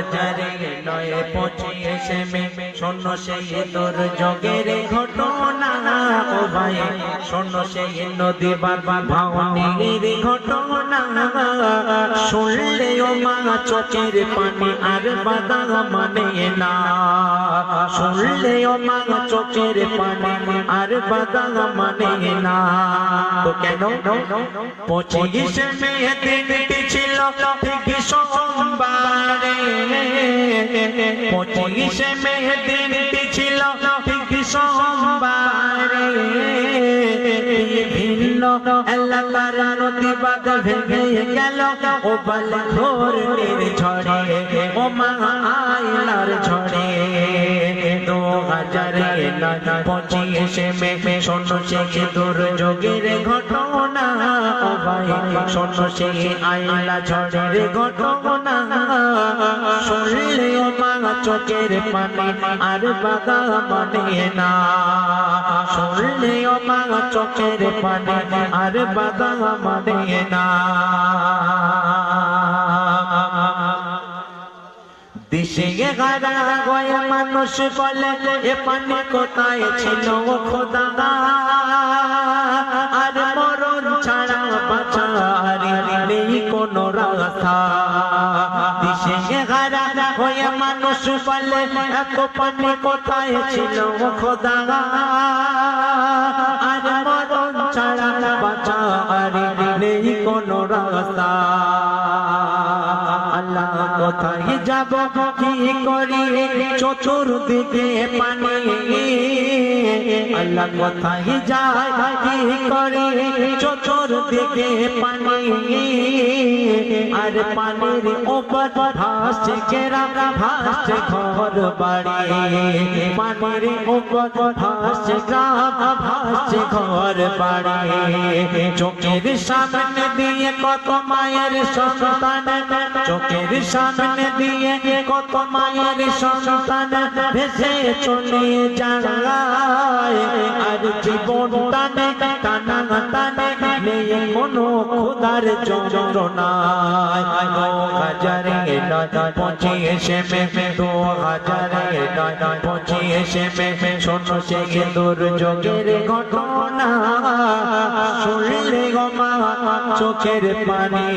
হাজারে নয় পঁচিশে মে শূন্য সেই তোর যোগের ঘটনা ও ভাই। শূন্য সেই নদী বাবা ভাঙনের ঘটনা, শুনলে ও মা চোখের পানি আর বাদা মানে না। শুনলে ও মা চোখের পানি আর বাদা মানে না। তো কেন? পঁচিশে মে দিনটি ছিল সোমবারে পঁচিশে মে দিনটি ছিল সোমবারে। ভিন্ন এলাকার নদী বাদ ভেঙে গেল ও বল ঘোর ঝড়ে, ও মা আয়নার ঝড়ে। দু হাজার পঁচিশে মে শোনো সে দুর্যোগের ঘটনা। ও ভাই শোনো সে আয়লা ঝড়ের ঘটনা। শুনলে ও মা চোখের পানি আর বাদা মানে না। শুনলে ও মা চোখের পানি আর বাদা মানে না। দিশে গারা গয়ে মানুষ বলে, এ পানি কোথায় ছিল ও খোদা? আর মরণ ছাড়া বাঁচারি নেই কোনো রাস্তা। দিশে গারা গয়ে মানুষ বলে, এত পানি কোথায় ছিল ও খোদা? আর মরণ ছাড়া বাঁচারি নেই রাস্তা। কোথায় যাব কি করি? চতুর্দিকে পানি। আল্লাহ কোথায় যায় কি করি? চতুর্দিকে পানি। আর পানির উপর ভাসছে কেরা ভাসছে ঘর বাড়ি। পানির উপর ভাসছে গ্রাম, ভাসছে ঘর বাড়ি। চোখের সামনে দিয়ে কত মায়ের সন্তান, চোখের সামনে দিয়ে কত মায়ের সন্তান। ভেসে চলে যায় আর জীবন টানে, টানা টানে নেই কোনো খুদার যন্ত্রণায়। দু হাজারে নয় মে দু হাজারে নয়, পঁচিশে মে, শোনো সে দুর্যোগের ঘটনা। শুনলে গো মা, চোখের পানি।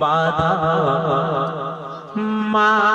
বাধা মানে